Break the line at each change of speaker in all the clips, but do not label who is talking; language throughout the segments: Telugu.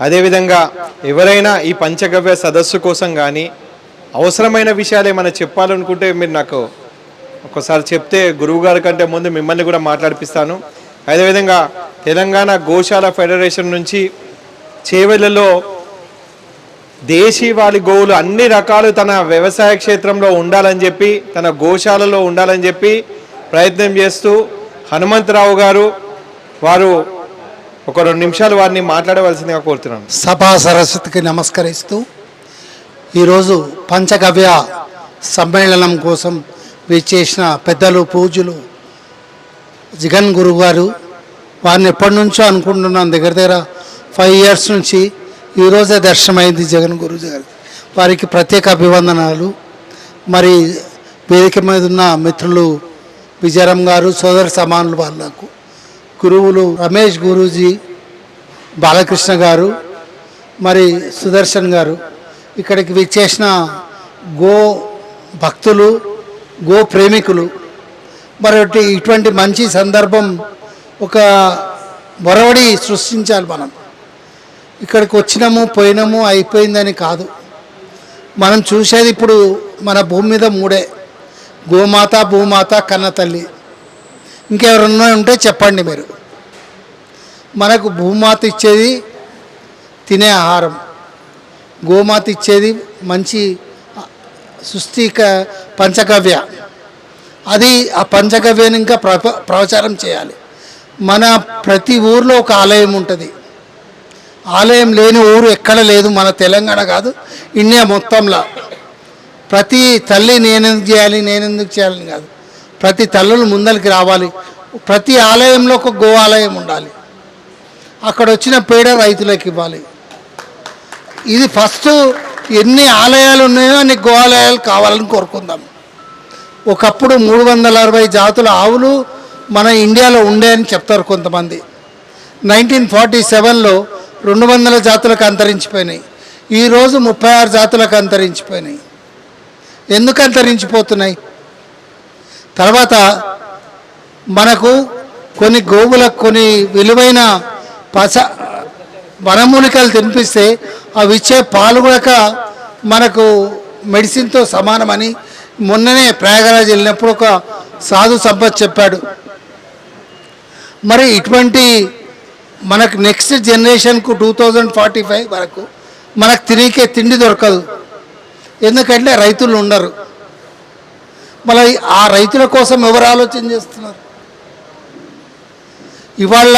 అదేవిధంగా ఎవరైనా ఈ పంచగవ్య సదస్సు కోసం కానీ అవసరమైన విషయాలు ఏమైనా చెప్పాలనుకుంటే మీరు నాకు ఒకసారి చెప్తే గురువు గారి కంటే ముందు మిమ్మల్ని కూడా మాట్లాడిపిస్తాను. అదేవిధంగా తెలంగాణ గోశాల ఫెడరేషన్ నుంచి చేవెళ్ళలో దేశీవాళి గోవులు అన్ని రకాలు తన వ్యవసాయ క్షేత్రంలో ఉండాలని చెప్పి తన గోశాలలో ఉండాలని చెప్పి ప్రయత్నం చేస్తూ హనుమంతరావు గారు వారు ఒక రెండు నిమిషాలు వారిని మాట్లాడవలసిందిగా కోరుతున్నాను.
సభా సరస్వతికి నమస్కరిస్తూ ఈరోజు పంచగవ్య సమ్మేళనం కోసం విచ్చేసిన పెద్దలు పూజలు జగన్ గురువు గారు వారిని ఎప్పటి నుంచో అనుకుంటున్నాను దగ్గర దగ్గర ఫైవ్ ఇయర్స్ నుంచి ఈరోజే దర్శనమైంది జగన్ గురువు గారు వారికి ప్రత్యేక అభివందనాలు. మరి వేదిక మీద ఉన్న మిత్రులు విజయరామ్ గారు సోదర సమానులు వాళ్ళకు గురువులు రమేష్ గురూజీ బాలకృష్ణ గారు మరి సుదర్శన్ గారు ఇక్కడికి విచ్చేసిన గో భక్తులు గో ప్రేమికులు. మరి ఇటువంటి మంచి సందర్భం ఒక బొరవడి సృష్టించాలి మనం. ఇక్కడికి వచ్చినాము పోయినాము అయిపోయిందని కాదు. మనం చూసేది ఇప్పుడు మన భూమి మీద మూడే. గోమాత భూమాత కన్న తల్లి. ఇంకెవరన్నా ఉంటే చెప్పండి మీరు. మనకు భూమాత ఇచ్చేది తినే ఆహారం. గోమాత ఇచ్చేది మంచి సుస్థిక పంచగవ్య. అది ఆ పంచగవ్యను ఇంకా ప్ర ప్రచారం చేయాలి. మన ప్రతి ఊర్లో ఒక ఆలయం ఉంటుంది. ఆలయం లేని ఊరు ఎక్కడ లేదు మన తెలంగాణ కాదు ఇండియా మొత్తంలో. ప్రతి తల్లి నేనెందుకు చేయాలి నేనెందుకు చేయాలని కాదు. ప్రతి తల్లులు ముందరికి రావాలి. ప్రతి ఆలయంలో ఒక గో ఆలయం ఉండాలి. అక్కడ వచ్చిన పేడ రైతులకు ఇవ్వాలి. ఇది ఫస్ట్ ఎన్ని ఆలయాలు ఉన్నాయో అన్ని గోవాలయాలు కావాలని కోరుకుందాం. ఒకప్పుడు మూడు వందల అరవై జాతుల ఆవులు మన ఇండియాలో ఉండేయని చెప్తారు కొంతమంది. నైన్టీన్ ఫార్టీ సెవెన్లో రెండు వందల జాతులకు అంతరించిపోయినాయి. ఈరోజు ముప్పై ఆరు జాతులకు అంతరించిపోయినాయి. ఎందుకు అంతరించిపోతున్నాయి? తర్వాత మనకు కొన్ని గోవులకు కొన్ని విలువైన పస వనమూలికలు తినిపిస్తే అవి ఇచ్చే పాలు మనకు మెడిసిన్తో సమానమని మొన్ననే ప్రయాగరాజ్ వెళ్ళినప్పుడు ఒక సాధు సంపత్ చెప్పాడు. మరి ఇటువంటి మనకు నెక్స్ట్ జనరేషన్కు టూ థౌజండ్ ఫార్టీ ఫైవ్ వరకు మనకు తిరిగే తిండి దొరకదు. ఎందుకంటే రైతులు ఉండరు. మళ్ళీ ఆ రైతుల కోసం ఎవరు ఆలోచన చేస్తున్నారు? ఇవాళ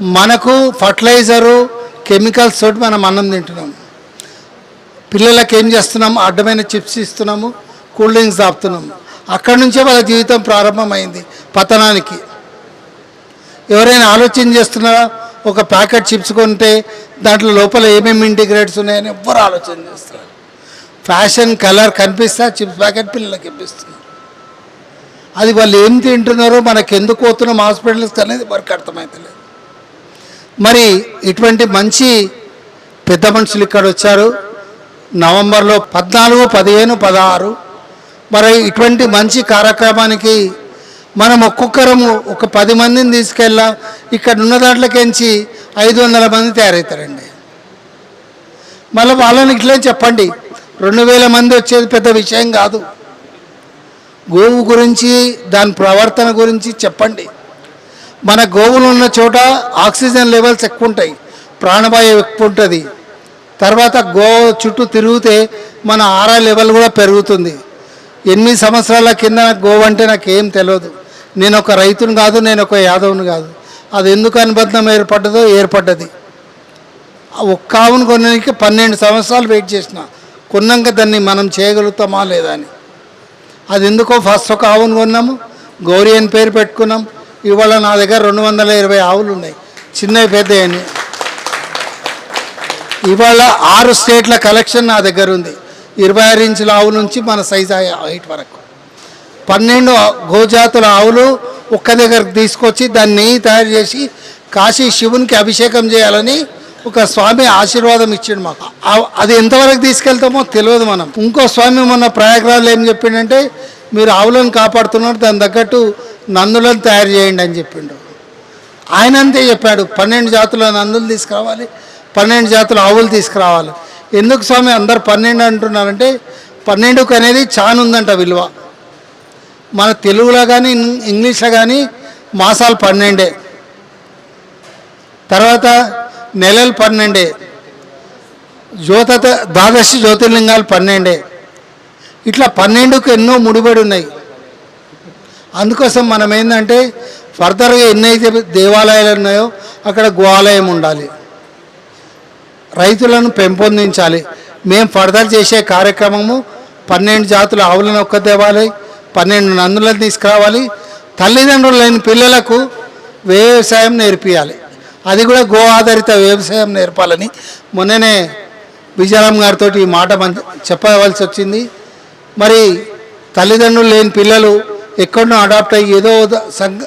మనకు ఫర్టిలైజరు కెమికల్స్ తోటి మనం అన్నం తింటున్నాం పిల్లలకి ఏం చేస్తున్నాము? అడ్డమైన చిప్స్ ఇస్తున్నాము కూల్ డ్రింక్స్ తాపుతున్నాము అక్కడి నుంచే వాళ్ళ జీవితం ప్రారంభమైంది పతనానికి. ఎవరైనా ఆలోచన చేస్తున్నారా? ఒక ప్యాకెట్ చిప్స్ కొంటే దాంట్లో లోపల ఏమేమి ఇంటిగ్రేట్స్ ఉన్నాయని ఎవ్వరు ఆలోచన చేస్తారు. ఫ్యాషన్ కలర్ కనిపిస్తే చిప్స్ ప్యాకెట్ పిల్లలకి ఇప్పిస్తున్నారు. అది వాళ్ళు ఏం తింటున్నారో మనకెందుకు పోతున్నాం హాస్పిటల్స్కి అనేది వరకు అర్థమవుతలేదు మరి ఇటువంటి మంచి పెద్ద మనుషులు ఇక్కడ వచ్చారు. నవంబర్లో పద్నాలుగు పదిహేను పదహారు. మరి ఇటువంటి మంచి కార్యక్రమానికి మనం ఒక్కొక్కరము ఒక పది మందిని తీసుకెళ్ళా. ఇక్కడ ఉన్న దాంట్లోకించి ఐదు వందల మంది తయారవుతారండి. మళ్ళీ వాళ్ళని ఇట్లే చెప్పండి. రెండు వేల మంది వచ్చేది పెద్ద విషయం కాదు. గోవు గురించి దాని ప్రవర్తన గురించి చెప్పండి. మన గోవులు ఉన్న చోట ఆక్సిజన్ లెవెల్స్ ఎక్కువ ఉంటాయి ప్రాణవాయువు ఎక్కువ ఉంటుంది తర్వాత గో చుట్టూ తిరిగితే మన ఆరా లెవెల్ కూడా పెరుగుతుంది. ఎనిమిది సంవత్సరాల కింద నాకు గోవు అంటే నాకు ఏం తెలియదు నేను ఒక రైతుని కాదు నేను ఒక యాదవుని కాదు. అది ఎందుకు అనుబంధం ఏర్పడ్డదో ఏర్పడ్డది. ఒక్క ఆవును కొనడానికి పన్నెండు సంవత్సరాలు వెయిట్ చేసిన. కొన్నాక దాన్ని మనం చేయగలుగుతామా లేదా అని. అది ఎందుకో ఫస్ట్ ఒక ఆవును కొన్నాము. గౌరీ అని పేరు పెట్టుకున్నాం. ఇవాళ నా దగ్గర రెండు వందల ఇరవై ఆవులు ఉన్నాయి. చిన్నవి పెద్దవి అని ఇవాళ ఆరు స్టేట్ల కలెక్షన్ నా దగ్గర ఉంది. ఇరవై ఆరు ఇంచుల ఆవు నుంచి మన సైజ్ హైట్ వరకు. పన్నెండు గోజాతుల ఆవులు ఒక్క దగ్గరకు తీసుకొచ్చి దాన్ని నెయ్యి తయారు చేసి కాశీ శివునికి అభిషేకం చేయాలని ఒక స్వామి ఆశీర్వాదం ఇచ్చిండు మాకు. అది ఎంతవరకు తీసుకెళ్తామో తెలియదు మనం. ఇంకో స్వామి మొన్న ప్రయాగరాజులో ఏం చెప్పిండంటే మీరు ఆవులను కాపాడుతున్నారు దాని తగ్గట్టు నందులను తయారు చేయండి అని చెప్పిండు. ఆయన అంతే చెప్పాడు పన్నెండు జాతుల నందులు తీసుకురావాలి పన్నెండు జాతుల ఆవులు తీసుకురావాలి. ఎందుకు స్వామి అందరు పన్నెండు అంటున్నారంటే పన్నెండుకు అనేది చాలా ఉందంట విలువ. మన తెలుగులో కానీ ఇంగ్లీష్లో కానీ మాసాలు పన్నెండే. తర్వాత నెలలు పన్నెండే. జ్యోత ద్వాదశి జ్యోతిర్లింగాలు పన్నెండే. ఇట్లా పన్నెండుకు ఎన్నో ముడిపడి ఉన్నాయి. అందుకోసం మనం ఏంటంటే ఫర్దర్గా ఎన్నైతే దేవాలయాలు ఉన్నాయో అక్కడ గోవాలయం ఉండాలి. రైతులను పెంపొందించాలి. మేము ఫర్దర్ చేసే కార్యక్రమము పన్నెండు జాతుల ఆవులను ఒక్క తేవాలి పన్నెండు నందులను తీసుకురావాలి తల్లిదండ్రులు లేని పిల్లలకు వ్యవసాయం నేర్పియాలి. అది కూడా గో ఆధారిత వ్యవసాయం నేర్పాలని మొన్ననే విజయరామ్ గారితో ఈ మాట మన చెప్పవలసి వచ్చింది. మరి తల్లిదండ్రులు లేని పిల్లలు ఎక్కడో అడాప్ట్ అయ్యి ఏదో సంఘ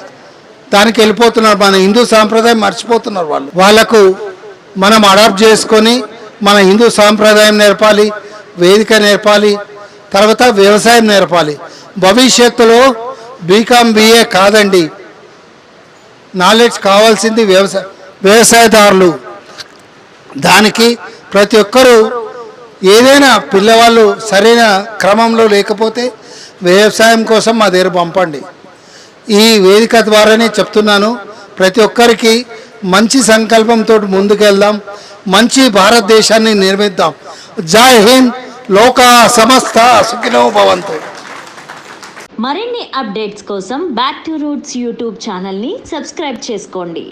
దానికి వెళ్ళిపోతున్నారు. మన హిందూ సాంప్రదాయం మర్చిపోతున్నారు వాళ్ళు. వాళ్ళకు మనం అడాప్ట్ చేసుకొని మన హిందూ సాంప్రదాయం నేర్పాలి వేదిక నేర్పాలి తర్వాత వ్యవసాయం నేర్పాలి. భవిష్యత్తులో బీకామ్ బిఏ కాదండి. నాలెడ్జ్ కావాల్సింది వ్యవసాయ వ్యవసాయదారులు. దానికి ప్రతి ఒక్కరూ ఏదైనా పిల్లవాళ్ళు సరైన క్రమంలో లేకపోతే వ్యవసాయం కోసం మా దగ్గర పంపండి. ఈ వేదిక ద్వారానే చెప్తున్నాను ప్రతి ఒక్కరికి మంచి సంకల్పంతో ముందుకెళ్దాం మంచి భారతదేశాన్ని నిర్మిద్దాం. జై హింద్ లోక సమస్త సుఖినో భవంతు.
మరిన్ని అప్డేట్స్ కోసం బ్యాక్ టు రూట్స్ యూట్యూబ్ ఛానల్ని సబ్స్క్రైబ్ చేసుకోండి.